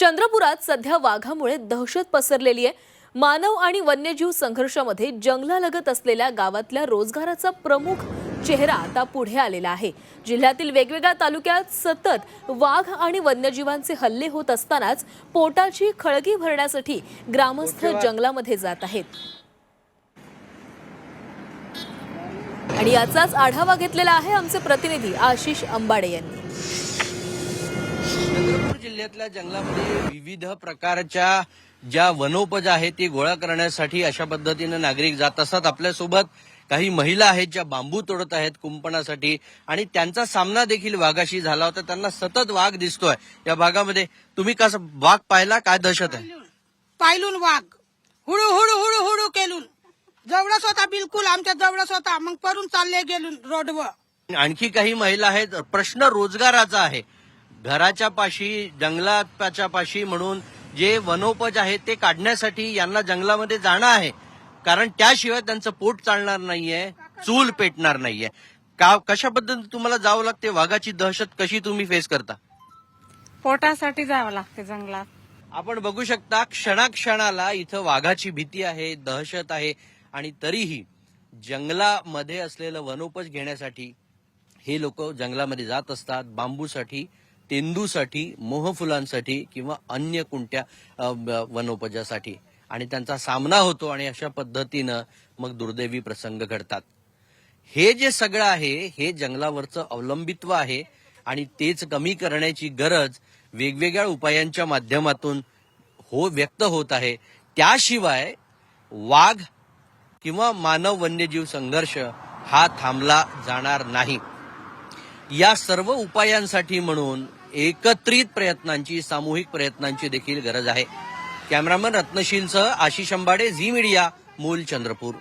चंद्रपुरात सध्या वाघामुळे दहशत पसरलेली आहे. मानव आणि वन्यजीव संघर्षामध्ये जंगलालगत असलेल्या गावातल्या रोजगाराचा प्रमुख चेहरा आता पुढे आलेला आहे. जिल्ह्यातील वेगवेगळ्या तालुक्यात सतत वाघ आणि वन्यजीवांचे हल्ले होत असतानाच पोटाची खळगी भरण्यासाठी ग्रामस्थ जंगलामध्ये जात आहेत. आणि याचाच आढावा घेतलेला आहे आमचे प्रतिनिधी आशिष अंबाडे यांनी. जिल्ह्यातल्या जंगलामध्ये विविध प्रकारच्या ज्या वनोपज आहेत ती गोळा करण्यासाठी अशा पद्धतीनं नागरिक जात असतात. आपल्यासोबत काही महिला आहेत ज्या बांबू तोडत आहेत कुंपणासाठी आणि त्यांचा सामना देखील वाघाशी झाला होता. त्यांना सतत वाघ दिसतोय. या भागामध्ये तुम्ही कसं वाघ पाहिला? काय दहशत आहे? पायलून वाघ. हुडू हुडू हुडू हुडू केलून. जवळच होता बिलकुल आमच्या जवळच होता. मग परून चालले गेलून रोडवर. आणखी काही महिला आहेत. प्रश्न रोजगाराचा आहे. घराच्या पाशी जंगलाच्या पाशी म्हणून जे वनोपज आहे ते काढण्यासाठी यांना जंगलामध्ये जाणं आहे. कारण त्याशिवाय त्यांचं पोट चालणार नाहीये चूल पेटणार नाहीये. का कशा पद्धतीने तुम्हाला जावं लागते? वाघाची दहशत कशी तुम्ही फेस करता? पोटासाठी जावं लागते जंगलात. आपण बघू शकता क्षणाक्षणाला इथं वाघाची भीती आहे दहशत आहे. आणि तरीही जंगलामध्ये असलेलं वनोपज घेण्यासाठी हे लोक जंगलामध्ये जात असतात बांबूसाठी तेंदूसाठी मोहफुलांसाठी किंवा अन्य कोणत्या ब- वनोपजासाठी. आणि त्यांचा सामना होतो आणि अशा पद्धतीनं मग दुर्दैवी प्रसंग घडतात. हे जे सगळं आहे हे जंगलावरचं अवलंबित्व आहे आणि तेच कमी करण्याची गरज वेगवेगळ्या उपायांच्या माध्यमातून हो व्यक्त होत आहे. त्याशिवाय वाघ किंवा मानव वन्यजीव संघर्ष हा थांबला जाणार नाही. या सर्व उपायांसाठी म्हणून एकत्रित प्रयत्नांची सामूहिक प्रयत्नांची देखील गरज आहे. कॅमेरामन रत्नशीलसह आशिष अंबाडे झी मीडिया मूल चंद्रपूर